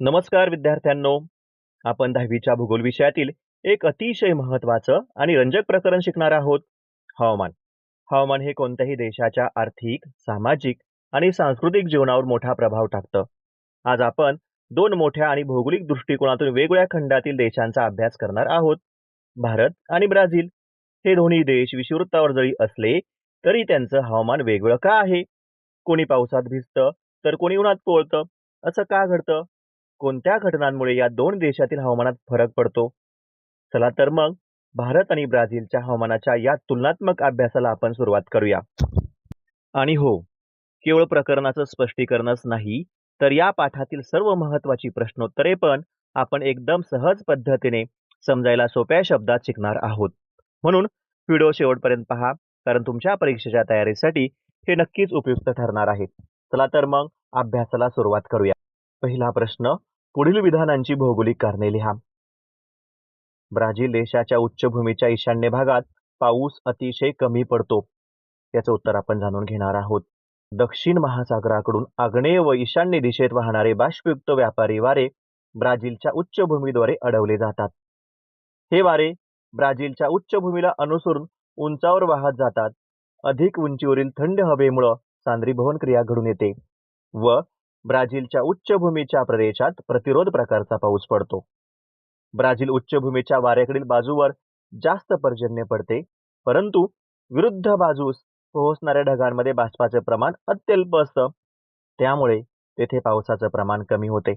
नमस्कार विद्यार्थ्यांनो. आपण दहावीच्या भूगोल विषयातील एक अतिशय महत्वाचं आणि रंजक प्रकरण शिकणार आहोत. हवामान. हवामान हे कोणत्याही देशाच्या आर्थिक सामाजिक आणि सांस्कृतिक जीवनावर मोठा प्रभाव टाकतं. आज आपण दोन मोठ्या आणि भौगोलिक दृष्टिकोनातून वेगवेगळ्या खंडातील देशांचा अभ्यास करणार आहोत. भारत आणि ब्राझील. हे दोन्ही देश विषुववृत्तावर जरी असले तरी त्यांचं हवामान वेगळं का आहे? कोणी पावसात भिजतं तर कोणी उन्हात पोळतं असं का घडतं? कोणत्या घटनांमुळे या दोन देशातील हवामानात फरक पडतो? चला तर मग भारत आणि ब्राझीलच्या हवामानाच्या या तुलनात्मक अभ्यासाला आपण सुरुवात करूया. आणि हो केवळ प्रकरणाचं स्पष्टीकरणच नाही तर या पाठातील सर्व महत्वाची प्रश्नोत्तरे पण आपण एकदम सहज पद्धतीने समजायला सोप्या शब्दात शिकणार आहोत. म्हणून व्हिडिओ शेवटपर्यंत पहा कारण तुमच्या परीक्षेच्या तयारीसाठी हे नक्कीच उपयुक्त ठरणार आहे. चला तर मग अभ्यासाला सुरुवात करूया. पहिला प्रश्न पुढील विधानांची भौगोलिक कारणे लिहा. ब्राझील देशाच्या उच्चभूमीच्या ईशान्य भागात पाऊस अतिशय कमी पडतो. याचं उत्तर आपण जाणून घेणार आहोत. दक्षिण महासागराकडून आग्नेय व ईशान्य दिशेत वाहणारे बाष्पयुक्त व्यापारी वारे ब्राझीलच्या उच्चभूमीद्वारे अडवले जातात. हे वारे ब्राझीलच्या उच्चभूमीला अनुसरून उंचावर वाहत जातात. अधिक उंचीवरील थंड हवेमुळं सांद्रीभवन क्रिया घडून येते व ब्राझीलच्या उच्चभूमीच्या प्रदेशात प्रतिरोध प्रकारचा पाऊस पडतो. ब्राझील उच्चभूमीच्या वाऱ्याकडील बाजूवर जास्त पर्जन्य पडते परंतु विरुद्ध बाजूस पोहोचणाऱ्या ढगांमध्ये बाष्पाचे प्रमाण अत्यल्प असतं. त्यामुळे तेथे पावसाचं प्रमाण कमी होते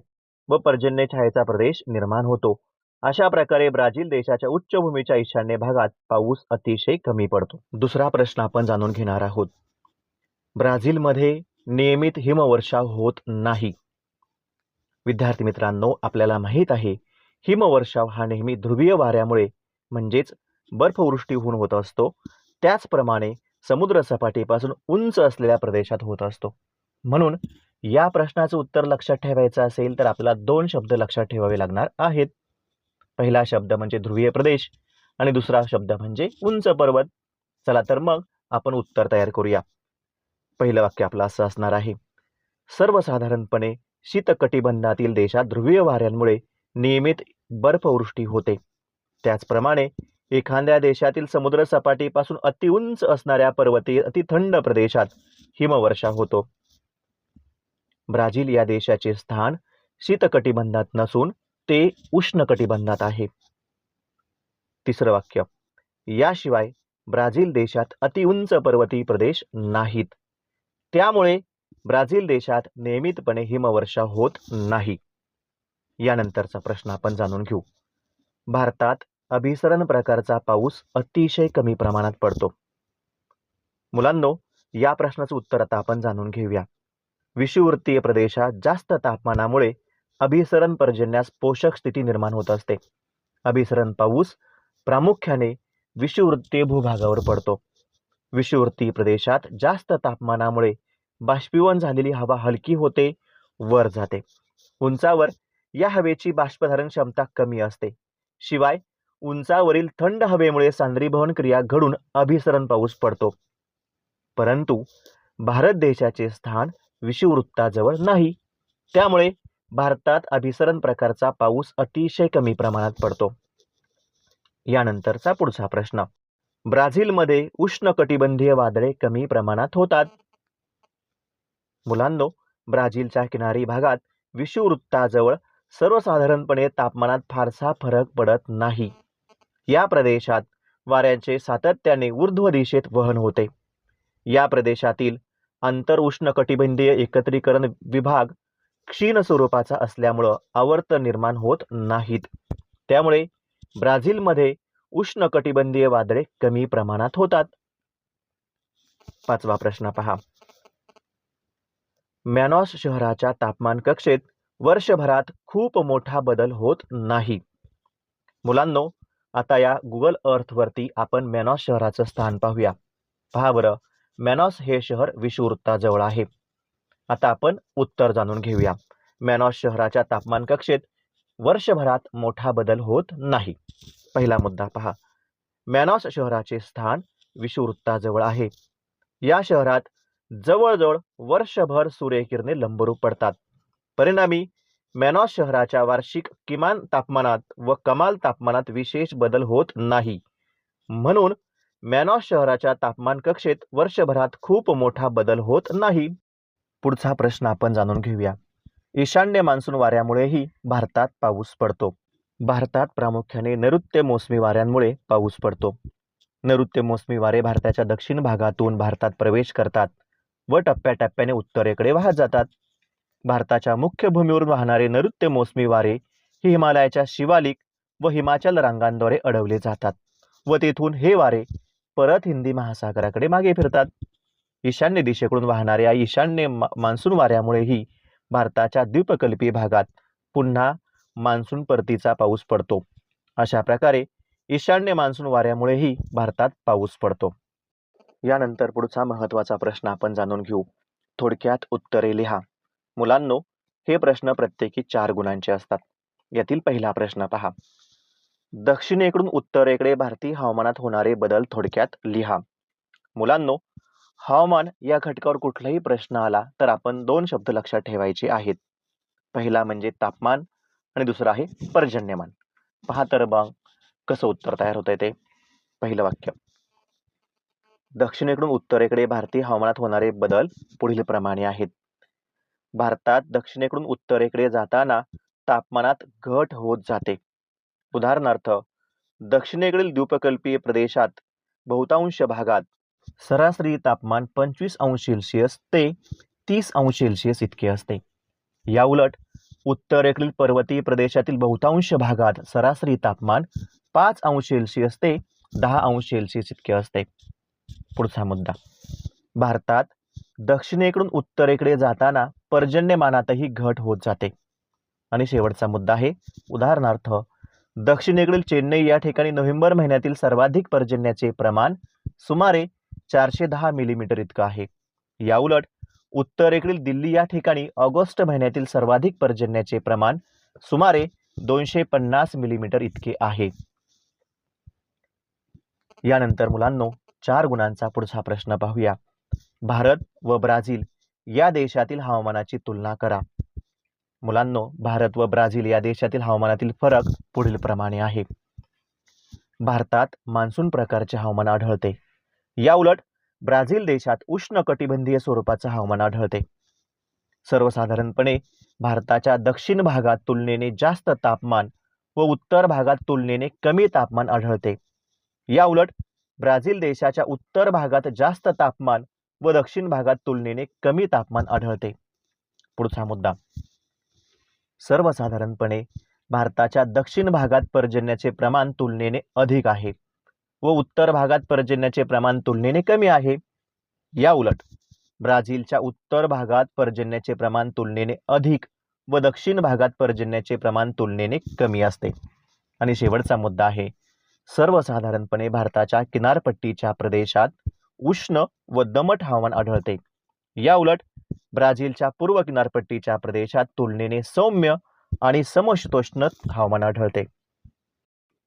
व पर्जन्य छायेचा प्रदेश निर्माण होतो. अशा प्रकारे ब्राझील देशाच्या उच्चभूमीच्या ईशान्य भागात पाऊस अतिशय कमी पडतो. दुसरा प्रश्न आपण जाणून घेणार आहोत. ब्राझीलमध्ये नियमित हिमवर्षाव होत नाही. विद्यार्थी मित्रांनो आपल्याला माहीत आहे हिमवर्षाव हा नेहमी ध्रुवीय वाऱ्यामुळे म्हणजेच बर्फवृष्टी होऊन होत असतो. त्याचप्रमाणे समुद्र सपाटीपासून उंच असलेल्या प्रदेशात होत असतो. म्हणून या प्रश्नाचं उत्तर लक्षात ठेवायचं असेल तर आपल्याला दोन शब्द लक्षात ठेवावे लागणार आहेत. पहिला शब्द म्हणजे ध्रुवीय प्रदेश आणि दुसरा शब्द म्हणजे उंच पर्वत. चला तर मग आपण उत्तर तयार करूया. पहिलं वाक्य आपलं असं असणार आहे. सर्वसाधारणपणे शीतकटिबंधातील देशात ध्रुवीय वाऱ्यांमुळे नियमित बर्फवृष्टी होते. त्याचप्रमाणे एखाद्या देशातील समुद्रसपाटीपासून अतिउंच असणाऱ्या पर्वतीय अतिथंड प्रदेशात हिमवर्षा होतो. ब्राझील या देशाचे स्थान शीतकटिबंधात नसून ते उष्णकटिबंधात आहे. तिसरं वाक्य. याशिवाय ब्राझील देशात अतिउंच पर्वतीय प्रदेश नाहीत. त्यामुळे ब्राझील देशात नियमितपणे हिमवर्षा होत नाही. यानंतरचा प्रश्न आपण जाणून घेऊ. भारतात अभिसरण प्रकारचा पाऊस अतिशय कमी प्रमाणात पडतो. मुलांनो या प्रश्नाचं उत्तर आता आपण जाणून घेऊया. विषुवृत्तीय प्रदेशात जास्त तापमानामुळे अभिसरण पर्जन्यास पोषक स्थिती निर्माण होत असते. अभिसरण पाऊस प्रामुख्याने विषुववृत्तीय भूभागावर पडतो. विषुवृत्तीय प्रदेशात जास्त तापमानामुळे बाष्पीभवन झालेली हवा हलकी होते वर जाते. उंचावर या हवेची बाष्पधारण क्षमता कमी असते. शिवाय उंचावरील थंड हवेमुळे सांद्रीभवन क्रिया घडून अभिसरण पाऊस पडतो. परंतु भारत देशाचे स्थान विषुववृत्ताजवळ नाही. त्यामुळे भारतात अभिसरण प्रकारचा पाऊस अतिशय कमी प्रमाणात पडतो. यानंतरचा पुढचा प्रश्न. ब्राझीलमध्ये उष्णकटिबंधीय वादळे कमी प्रमाणात होतात. मुलांनो ब्राझीलच्या किनारी भागात विषुववृत्ताजवळ सर्वसाधारणपणे तापमानात फारसा फरक पडत नाही. या प्रदेशात वाऱ्यांचे सातत्याने ऊर्ध्व दिशेत वहन होते. या प्रदेशातील आंतर उष्णकटिबंधीय एकत्रीकरण विभाग क्षीण स्वरूपाचा असल्यामुळं आवर्त निर्माण होत नाहीत. त्यामुळे ब्राझीलमध्ये उष्णकटिबंधीय वादळे कमी प्रमाणात होतात. पाचवा प्रश्न पहा. मॅनॉस शहराच्या तापमान कक्षेत वर्षभरात खूप मोठा बदल होत नाही. मुलांनो आता या गुगल अर्थवरती आपण मॅनॉस शहराचं स्थान पाहूया. पहा बरं मॅनॉस हे शहर विषुवृत्ताजवळ आहे. आता आपण उत्तर जाणून घेऊया. मॅनॉस शहराच्या तापमान कक्षेत वर्षभरात मोठा बदल होत नाही. पहिला मुद्दा पहा. मॅनॉस शहराचे स्थान विषुववृत्ताजवळ आहे. या शहरात जवळजवळ वर्षभर सूर्यकिरणे लंबरूप पडतात. परिणामी मॅनॉस शहराच्या वार्षिक किमान तापमानात व कमाल तापमानात विशेष बदल होत नाही. म्हणून मॅनॉस शहराच्या तापमान कक्षेत वर्षभरात खूप मोठा बदल होत नाही. पुढचा प्रश्न आपण जाणून घेऊया. ईशान्य मान्सून वाऱ्यामुळेही भारतात पाऊस पडतो. भारतात प्रामुख्याने नैऋत्य मोसमी वाऱ्यांमुळे पाऊस पडतो. नैऋत्य मोसमी वारे भारताच्या दक्षिण भागातून भारतात प्रवेश करतात व टप्प्याटप्प्याने उत्तरेकडे वाहत जातात. भारताच्या मुख्य भूमीवरून वाहणारे नैऋत्य मोसमी वारे ही हिमालयाच्या शिवालिक व हिमाचल रांगांद्वारे अडवले जातात व तेथून हे वारे परत हिंदी महासागराकडे मागे फिरतात. ईशान्य दिशेकडून वाहणाऱ्या ईशान्य मा- मान्सून वाऱ्यामुळेही भारताच्या द्वीपकल्पीय भागात पुन्हा मान्सून परतीचा पाऊस पडतो. अशा प्रकारे ईशान्य मान्सून वाऱ्यामुळेही भारतात पाऊस पडतो. यानंतर पुढचा महत्त्वाचा प्रश्न आपण जाणून घेऊ. थोडक्यात उत्तरे लिहा. मुलांनो हे प्रश्न प्रत्येकी चार गुणांचे असतात. यातील पहिला प्रश्न पहा. दक्षिणेकडून उत्तरेकडे भारतीय हवामानात होणारे बदल थोडक्यात लिहा. मुलांनो हवामान या घटकावर कुठलाही प्रश्न आला तर आपण दोन शब्द लक्षात ठेवायचे आहेत. पहिला म्हणजे तापमान आणि दुसरं आहे पर्जन्यमान. पहा तर मग कसं उत्तर तयार होतंय ते. पहिलं वाक्य. दक्षिणेकडून उत्तरेकडे भारतीय हवामानात होणारे बदल पुढील प्रमाणे आहेत. भारतात दक्षिणेकडून उत्तरेकडे जाताना तापमानात घट होत जाते. उदाहरणार्थ दक्षिणेकडील द्वीपकल्पीय प्रदेशात बहुतांश भागात सरासरी तापमान पंचवीस अंश सेल्सिअस ते तीस अंश सेल्सिअस इतके असते. याउलट उत्तरेकडील पर्वतीय प्रदेशातील बहुतांश भागात सरासरी तापमान पाच अंश सेल्सिअस ते दहा अंश सेल्सिअस इतके असते. पुढचा मुद्दा. भारतात दक्षिणेकडून उत्तरेकडे जाताना पर्जन्यमानातही घट होत जाते. आणि शेवटचा मुद्दा आहे उदाहरणार्थ दक्षिणेकडील चेन्नई या ठिकाणी नोव्हेंबर महिन्यातील सर्वाधिक पर्जन्याचे प्रमाण सुमारे चारशे दहा मिलीमीटर इतकं आहे. याउलट उत्तरेकडील दिल्ली या ठिकाणी ऑगस्ट महिन्यातील सर्वाधिक पर्जन्याचे प्रमाण सुमारे दोनशे पन्नास मिलीमीटर इतके आहे. यानंतर मुलांनो चार गुणांचा पुढचा प्रश्न पाहूया. भारत व ब्राझील या देशातील हवामानाची तुलना करा. मुलांनो भारत व ब्राझील या देशातील हवामानातील फरक पुढील प्रमाणे आहे. भारतात मान्सून प्रकारचे हवामान आढळते. याउलट ब्राझील देशात उष्ण कटिबंधीय स्वरूपाचे हवामान आढळते. सर्वसाधारणपणे भारताच्या दक्षिण भागात तुलनेने जास्त तापमान व उत्तर भागात तुलनेने कमी तापमान आढळते. याउलट ब्राझील देशाच्या उत्तर भागात जास्त तापमान व दक्षिण भागात तुलनेने कमी तापमान आढळते. पुढचा मुद्दा. सर्वसाधारणपणे भारताच्या दक्षिण भागात पर्जन्याचे प्रमाण तुलनेने अधिक आहे. व उत्तर भागात पर्जन्याचे प्रमाण तुलनेने कमी आहे. या उलट ब्राझीलच्या उत्तर भागात पर्जन्याचे प्रमाण तुलनेने अधिक व दक्षिण भागात पर्जन्याचे प्रमाण तुलनेने कमी असते. आणि शेवटचा मुद्दा आहे सर्वसाधारणपणे भारताच्या किनारपट्टीच्या प्रदेशात उष्ण व दमट हवामान आढळते. या उलट ब्राझीलच्या पूर्व किनारपट्टीच्या प्रदेशात तुलनेने सौम्य आणि समशीतोष्ण हवामान आढळते.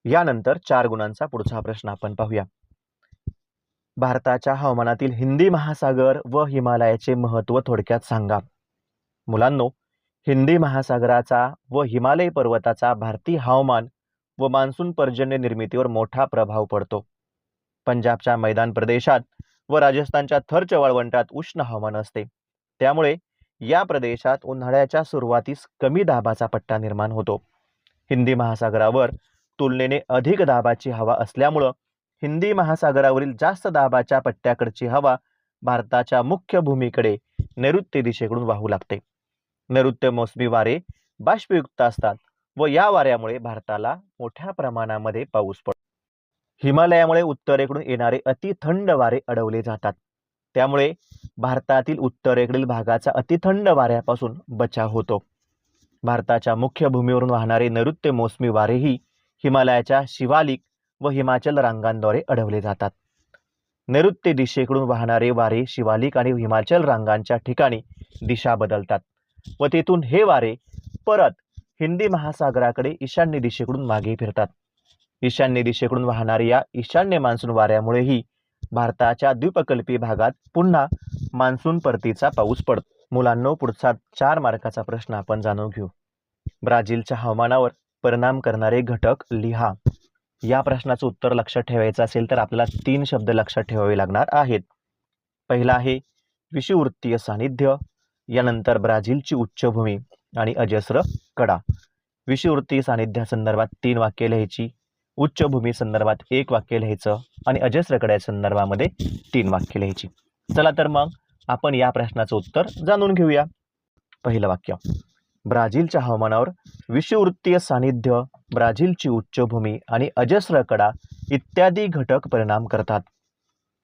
यानंतर चार गुणांचा पुढचा प्रश्न आपण पाहूया. भारताच्या हवामानातील हिंदी महासागर व हिमालयाचे महत्त्व थोडक्यात सांगा. मुलांनो हिंदी महासागराचा व हिमालय पर्वताचा भारतीय हवामान व मान्सून पर्जन्य निर्मितीवर मोठा प्रभाव पडतो. पंजाबच्या मैदान प्रदेशात व राजस्थानच्या थरच्या वाळवंटात उष्ण हवामान असते. त्यामुळे या प्रदेशात उन्हाळ्याच्या सुरुवातीस कमी दाबाचा पट्टा निर्माण होतो. हिंदी महासागरावर तुलनेने अधिक दाबाची हवा असल्यामुळं हिंदी महासागरावरील जास्त दाबाच्या पट्ट्याकडची हवा भारताच्या मुख्य भूमीकडे नैऋत्य दिशेकडून वाहू लागते. नैऋत्य मोसमी वारे बाष्पयुक्त असतात व या वाऱ्यामुळे भारताला मोठ्या प्रमाणामध्ये पाऊस पडतो. हिमालयामुळे उत्तरेकडून येणारे अति थंड वारे अडवले जातात. त्यामुळे भारतातील उत्तरेकडील भागाचा अतिथंड वाऱ्यापासून बचाव होतो. भारताच्या मुख्य भूमीवरून वाहणारे नैऋत्य मोसमी वारेही हिमालयाच्या शिवालिक व हिमाचल रांगांद्वारे अडवले जातात. नैऋत्य दिशेकडून वाहणारे वारे शिवालिक आणि हिमाचल रांगांच्या ठिकाणी दिशा बदलतात व तेथून हे वारे परत हिंदी महासागराकडे ईशान्य दिशेकडून मागे फिरतात. ईशान्य दिशेकडून वाहणाऱ्या या ईशान्य मान्सून वाऱ्यामुळेही भारताच्या द्वीपकल्पीय भागात पुन्हा मान्सून परतीचा पाऊस पडतो. मुलांनो पुढचा चार मार्काचा प्रश्न आपण जाणून घेऊ. ब्राझीलच्या हवामानावर परिणाम करणारे घटक लिहा. या प्रश्नाचं उत्तर लक्षात ठेवायचं असेल तर आपल्याला तीन शब्द लक्षात ठेवावे लागणार आहेत. पहिला आहे विषुवृत्तीय सानिध्य यानंतर ब्राझीलची उच्चभूमी आणि अजस्र कडा. विषुवृत्तीय सानिध्यासंदर्भात तीन वाक्य लिहायची उच्चभूमी संदर्भात एक वाक्य लिहायचं आणि अजस्र कड्या संदर्भामध्ये तीन वाक्य लिहायची. चला तर मग आपण या प्रश्नाचं उत्तर जाणून घेऊया. पहिलं वाक्य ब्राझीलच्या हवामानावर विषुववृत्तीय सानिध्य ब्राझीलची उच्चभूमी आणि अजस्र कडा इत्यादी घटक परिणाम करतात.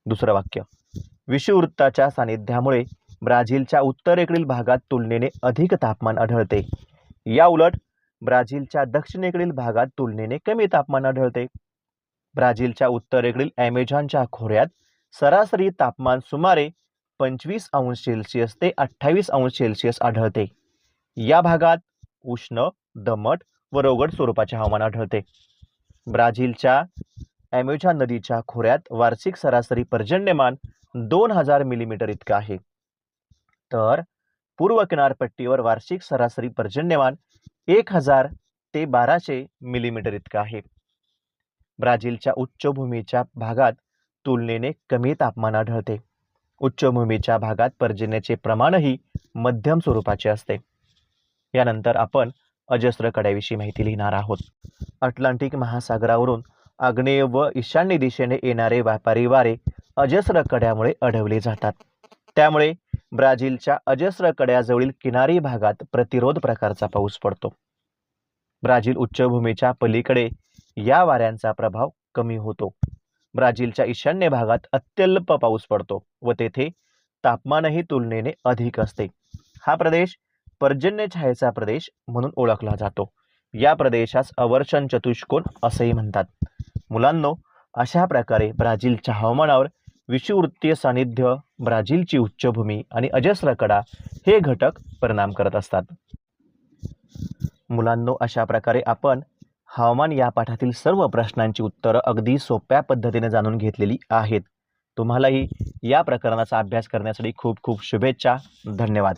दुसरं वाक्य. विषुववृत्ताच्या सानिध्यामुळे ब्राझीलच्या उत्तरेकडील भागात तुलनेने अधिक तापमान आढळते. या उलट ब्राझीलच्या दक्षिणेकडील भागात तुलनेने कमी तापमान आढळते. ब्राझीलच्या उत्तरेकडील ॲमेझॉनच्या खोऱ्यात सरासरी तापमान सुमारे पंचवीस अंश सेल्सिअस ते अठ्ठावीस अंश सेल्सिअस आढळते. या भागात उष्ण दमट व रोगट स्वरूपाचे हवामान आढळते. ब्राझीलच्या ॲम्युझा नदीच्या खोऱ्यात वार्षिक सरासरी पर्जन्यमान दोन हजार मिलीमीटर इतकं आहे. तर पूर्व किनारपट्टीवर वार्षिक सरासरी पर्जन्यमान एक हजार ते बाराशे मिलीमीटर इतकं आहे. ब्राझीलच्या उच्चभूमीच्या भागात तुलनेने कमी तापमान आढळते. उच्चभूमीच्या भागात पर्जन्याचे प्रमाणही मध्यम स्वरूपाचे असते. यानंतर आपण अजस्त्र कड्याविषयी माहिती लिहिणार आहोत. अटलांटिक महासागरावरून आग्नेय व ईशान्य दिशेने येणारे व्यापारी वारे अजस्र कड्यामुळे अडवले जातात. त्यामुळे ब्राझीलच्या अजस्र कड्याजवळील किनारी भागात प्रतिरोध प्रकारचा पाऊस पडतो. ब्राझील उच्चभूमीच्या पलीकडे या वाऱ्यांचा प्रभाव कमी होतो. ब्राझीलच्या ईशान्य भागात अत्यल्प पाऊस पडतो व तेथे तापमानही तुलनेने अधिक असते. हा प्रदेश पर्जन्य छायेचा प्रदेश म्हणून ओळखला जातो. या प्रदेशास अवर्षण चतुष्कोन असेही म्हणतात. मुलांनो अशा प्रकारे ब्राझीलच्या हवामानावर विषुवृत्तीय सानिध्य ब्राझीलची उच्चभूमी आणि अजस्र कडा हे घटक परिणाम करत असतात. मुलांनो अशा प्रकारे आपण हवामान या पाठातील सर्व प्रश्नांची उत्तरं अगदी सोप्या पद्धतीने जाणून घेतलेली आहेत. तुम्हालाही या प्रकरणाचा अभ्यास करण्यासाठी खूप खूप शुभेच्छा. धन्यवाद.